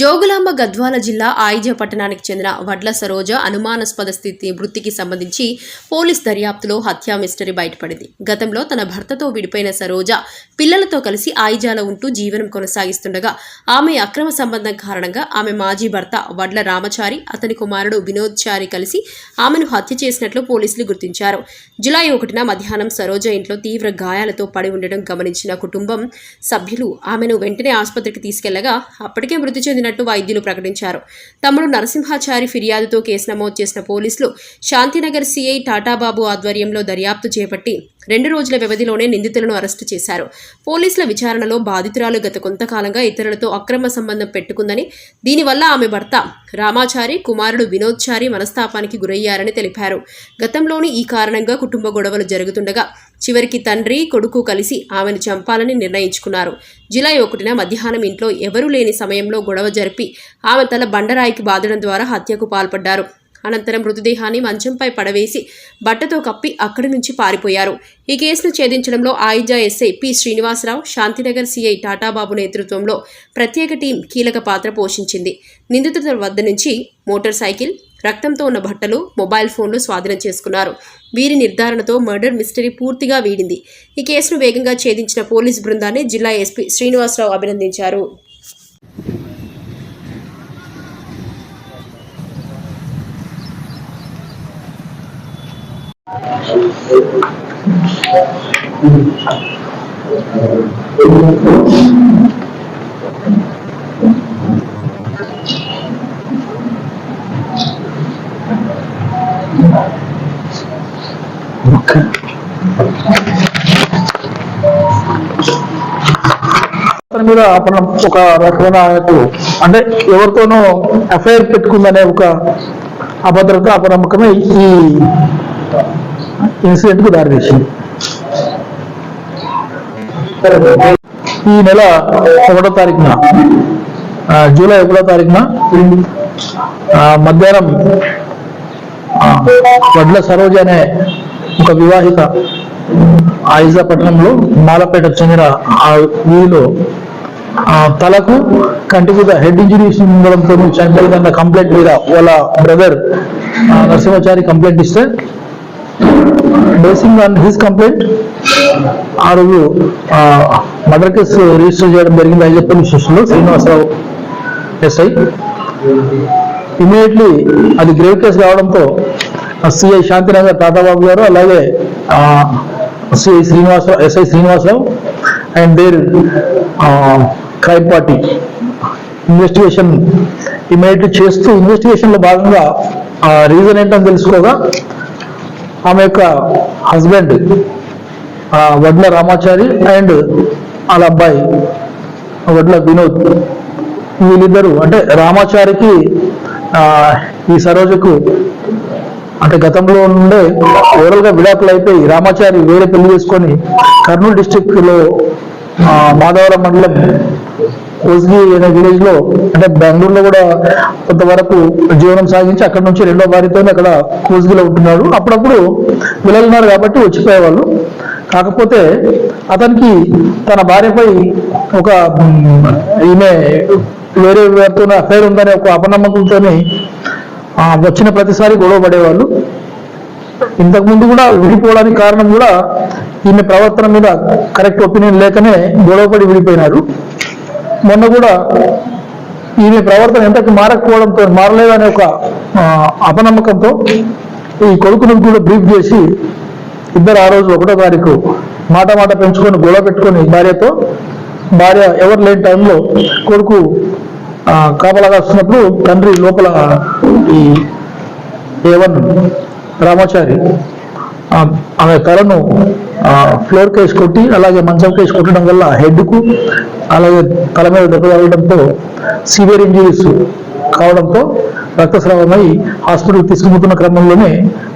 జోగులాంబ గద్వాల జిల్లా ఆయిజ పట్టణానికి చెందిన వడ్ల సరోజ అనుమానాస్పద స్థితి మృతికి సంబంధించి పోలీస్ దర్యాప్తులో హత్యా మిస్టరీ బయటపడింది. గతంలో తన భర్తతో విడిపోయిన సరోజ పిల్లలతో కలిసి ఆయిజాలో ఉంటూ జీవనం కొనసాగిస్తుండగా ఆమె అక్రమ సంబంధం కారణంగా ఆమె మాజీ భర్త వడ్ల రామచారి అతని కుమారుడు వినోద్ చారి కలిసి ఆమెను హత్య చేసినట్లు పోలీసులు గుర్తించారు. జులై ఒకటిన మధ్యాహ్నం సరోజ ఇంట్లో తీవ్ర గాయాలతో పడి ఉండడం గమనించిన కుటుంబం సభ్యులు ఆమెను వెంటనే ఆసుపత్రికి తీసుకెళ్ళగా అప్పటికే మృతి చెందినట్టు వైద్యులు ప్రకటించారు. తమ్ముడు నరసింహాచారి ఫిర్యాదుతో కేసు నమోదు చేసిన పోలీసులు శాంతినగర్ సీఐ టాటాబాబు ఆధ్వర్యంలో దర్యాప్తు చేపట్టి రెండు రోజుల వ్యవధిలోనే నిందితులను అరెస్టు చేశారు. పోలీసుల విచారణలో బాధితురాలు గత కొంతకాలంగా ఇతరులతో అక్రమ సంబంధం పెట్టుకుందని దీనివల్ల ఆమె భర్త రామాచారి కుమారుడు వినోద్చారి మనస్తాపానికి గురయ్యారని తెలిపారు. గతంలోని ఈ కారణంగా కుటుంబ గొడవలు జరుగుతుండగా చివరికి తండ్రి కొడుకు కలిసి ఆమెను చంపాలని నిర్ణయించుకున్నారు. జులై ఒకటిన మధ్యాహ్నం ఇంట్లో ఎవరూ లేని సమయంలో గొడవ జరిపి ఆమె తల బండరాయికి బాదడం ద్వారా హత్యకు పాల్పడ్డారు. అనంతరం మృతదేహాన్ని మంచంపై పడవేసి బట్టతో కప్పి అక్కడి నుంచి పారిపోయారు. ఈ కేసును ఛేదించడంలో Aija SI P Srinivasarao Shantinagar CI Tatababu నేతృత్వంలో ప్రత్యేక టీం కీలక పాత్ర పోషించింది. నిందితుల వద్ద నుంచి మోటార్ సైకిల్ రక్తంతో ఉన్న బట్టలు మొబైల్ ఫోన్లు స్వాధీనం చేసుకున్నారు. వీరి నిర్ధారణతో మర్డర్ మిస్టరీ పూర్తిగా వీడింది. ఈ కేసును వేగంగా ఛేదించిన పోలీస్ బృందాన్ని జిల్లా ఎస్పీ శ్రీనివాసరావు అభినందించారు. అతని మీద అతను ఒక రకమైన అంటే ఎవరితోనో అఫైర్ పెట్టుకుందనే ఒక అభద్రత అపనమ్మకమే ఈ ఇన్సిడెంట్కు దారితీసింది. ఈ నెల ఒకటో తారీఖున జూలై ఒకటో తారీఖున మధ్యాహ్నం వడ్ల సరోజ అనే ఒక వివాహిత ఆయిజా పట్టణంలో మాలపేట చెందిన ఆ వీధిలో తలకు కంటి మీద హెడ్ ఇంజురీస్ ఉండడంతో చనిపోయిందన్న కంప్లైంట్ మీద వాళ్ళ బ్రదర్ నరసింహాచారి కంప్లైంట్ ఇస్తే బేసింగ్ ఆన్ హిస్ కంప్లైంట్ ఆ రోజు మర్డర్ కేసు రిజిస్టర్ చేయడం జరిగింది ఐజా పోలీస్ స్టేషన్లో శ్రీనివాసరావు ఎస్ఐ. ఇమీడియట్లీ అది గ్రేవ్ కేసు కావడంతో సిఐ శాంతినగర్ తాతాబాబు గారు అలాగే CI Srinivasarao SI Srinivasarao and their crime party investigation immediately చేస్తూ ఇన్వెస్టిగేషన్లో భాగంగా రీజన్ ఏంటని తెలుసుకోగా ఆమె యొక్క హస్బెండ్ వడ్ల రామాచారి అండ్ వాళ్ళ అబ్బాయి వడ్ల వినోద్. వీళ్ళిద్దరు అంటే రామాచారికి ఈ సరోజకు అంటే గతంలో నుండే ఓవరాల్గా విడాకులు అయిపోయి రామాచారి వేరే పెళ్ళి చేసుకొని కర్నూలు డిస్టిక్లో మాధవరం మండలం కోస్గి అనే విలేజ్లో అంటే బెంగళూరులో కూడా కొంతవరకు జీవనం సాగించి అక్కడ నుంచి రెండో భార్యతో అక్కడ కోస్గిలో ఉంటున్నాడు. అప్పుడప్పుడు పిల్లలున్నారు కాబట్టి వచ్చిపోయేవాళ్ళు. కాకపోతే అతనికి తన భార్యపై ఒక ఈమె వేరే వారితో అఫైర్ ఉందనే ఒక అపనమ్మకంతో వచ్చిన ప్రతిసారి గొడవ పడేవాళ్ళు. ఇంతకు ముందు కూడా విడిపోవడానికి కారణం కూడా ఈమె ప్రవర్తన మీద కరెక్ట్ ఒపీనియన్ లేకనే గొడవపడి విడిపోయినారు. మొన్న కూడా ఈమె ప్రవర్తన ఎంతకు మారకపోవడంతో మారలేదనే ఒక అపనమ్మకంతో ఈ కొడుకును కూడా బ్రీఫ్ చేసి ఇద్దరు ఆ రోజు ఒకటో తారీఖు మాట మాట పెంచుకొని గొడవ పెట్టుకొని భార్యతో భార్య ఎవరు లేని టైంలో కొడుకు కాపలాగా వస్తున్నప్పుడు తండ్రి లోపల ఈ ఏవన్ రామాచారి ఆమె తలను ఫ్లోర్ కేసు కొట్టి అలాగే మంచం కేసు కొట్టడం వల్ల హెడ్కు అలాగే తల మీద దెబ్బ తగలడంతో సివియర్ ఇంజరీస్ కావడంతో రక్తస్రావమై హాస్పిటల్ తీసుకుపోతున్న క్రమంలోనే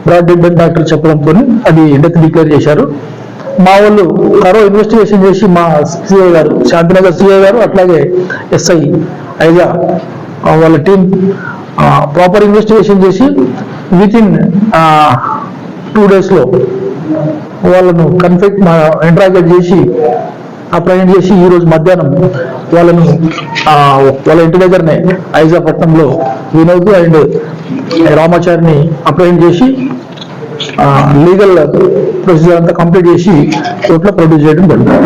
బ్రాడ్ డెడ్ అని డాక్టర్ చెప్పడంతో అది డెత్ డిక్లేర్ చేశారు. మా వాళ్ళు తరో ఇన్వెస్టిగేషన్ చేసి మా సిఐ గారు శాంతినగర్ సిఐ గారు అట్లాగే ఎస్ఐ ఐగా వాళ్ళ టీం ప్రాపర్ ఇన్వెస్టిగేషన్ చేసి విత్ ఇన్ టూ డేస్లో వాళ్ళను కన్ఫెక్ట్ ఇంట్రాగేట్ చేసి అప్రహెండ్ చేసి ఈ రోజు మధ్యాహ్నం వాళ్ళను వాళ్ళ ఇంటి దగ్గరనే ఐజాపట్నంలో వినోద్ అండ్ రామాచారిని అప్రహెండ్ చేసి లీగల్ ప్రొసీజర్ అంతా కంప్లీట్ చేసి కోర్టులో ప్రొడ్యూస్ చేయడం జరిగింది.